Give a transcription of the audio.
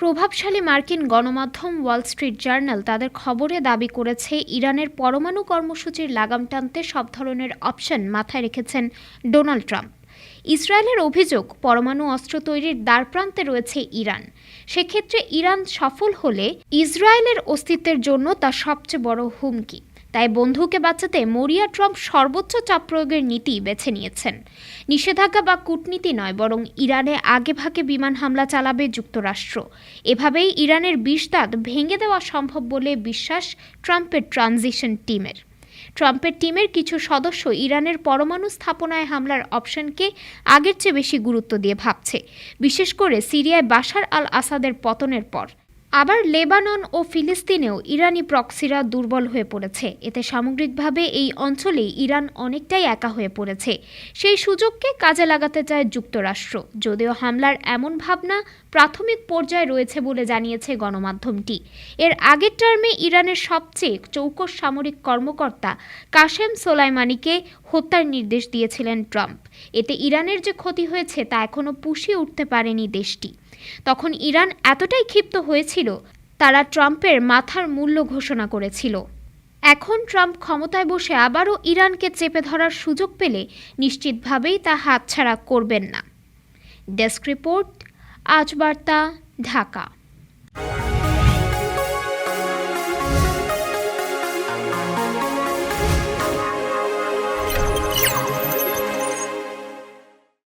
প্রভাবশালী মার্কিন গণমাধ্যম ওয়াল স্ট্রিট জার্নাল তাদের খবরে দাবি করেছে, ইরানের পরমাণু কর্মসূচির লাগাম টানতে সব ধরনের অপশন মাথায় রেখেছেন ডোনাল্ড ট্রাম্প। ইসরায়েলের অভিযোগ, পরমাণু অস্ত্র তৈরির দ্বারপ্রান্তে রয়েছে ইরান। সেক্ষেত্রে ইরান সফল হলে ইসরায়েলের অস্তিত্বের জন্য তা সবচেয়ে বড় হুমকি। তাই বন্ধুকে বাঁচাতে মরিয়া ট্রাম্প সর্বোচ্চ চাপ প্রয়োগের নীতি বেছে নিয়েছেন। নিষেধাজ্ঞা বা কূটনীতি নয়, বরং ইরানে আগেভাগে বিমান হামলা চালাবে যুক্তরাষ্ট্র। এভাবেই ইরানের বিষ দাঁত ভেঙে দেওয়া সম্ভব বলে বিশ্বাস ট্রাম্পের ট্রানজিশন টিমের। ট্রাম্পের টিমের কিছু সদস্য ইরানের পরমাণু স্থাপনায় হামলার অপশনকে আগের চেয়ে বেশি গুরুত্ব দিয়ে ভাবছে, বিশেষ করে সিরিয়ায় বাশার আল আসাদের পতনের পর। আবার লেবানন ও ফিলিস্তিনেও ইরানি প্রক্সিরা দুর্বল হয়ে পড়েছে। এতে সামগ্রিকভাবে এই অঞ্চলেই ইরান অনেকটাই একা হয়ে পড়েছে। সেই সুযোগকে কাজে লাগাতে চায় যুক্তরাষ্ট্র। যদিও হামলার এমন ভাবনা প্রাথমিক পর্যায়ে রয়েছে বলে জানিয়েছে গণমাধ্যমটি। এর আগের টার্মে ইরানের সবচেয়ে চৌকস সামরিক কর্মকর্তা কাশেম সোলাইমানিকে হত্যার নির্দেশ দিয়েছিলেন ট্রাম্প। এতে ইরানের যে ক্ষতি হয়েছে তা এখনও পুষিয়ে উঠতে পারেনি দেশটি। তখন ইরান এতটাই ক্ষিপ্ত হয়েছিল, তারা ট্রাম্পের মাথার মূল্য ঘোষণা করেছিল। এখন ট্রাম্প ক্ষমতায় বসে আবারও ইরানকে চেপে ধরার সুযোগ পেলে নিশ্চিতভাবেই তা হাতছাড়া করবেন না। ডেস্ক রিপোর্ট, আজ বার্তা, ঢাকা।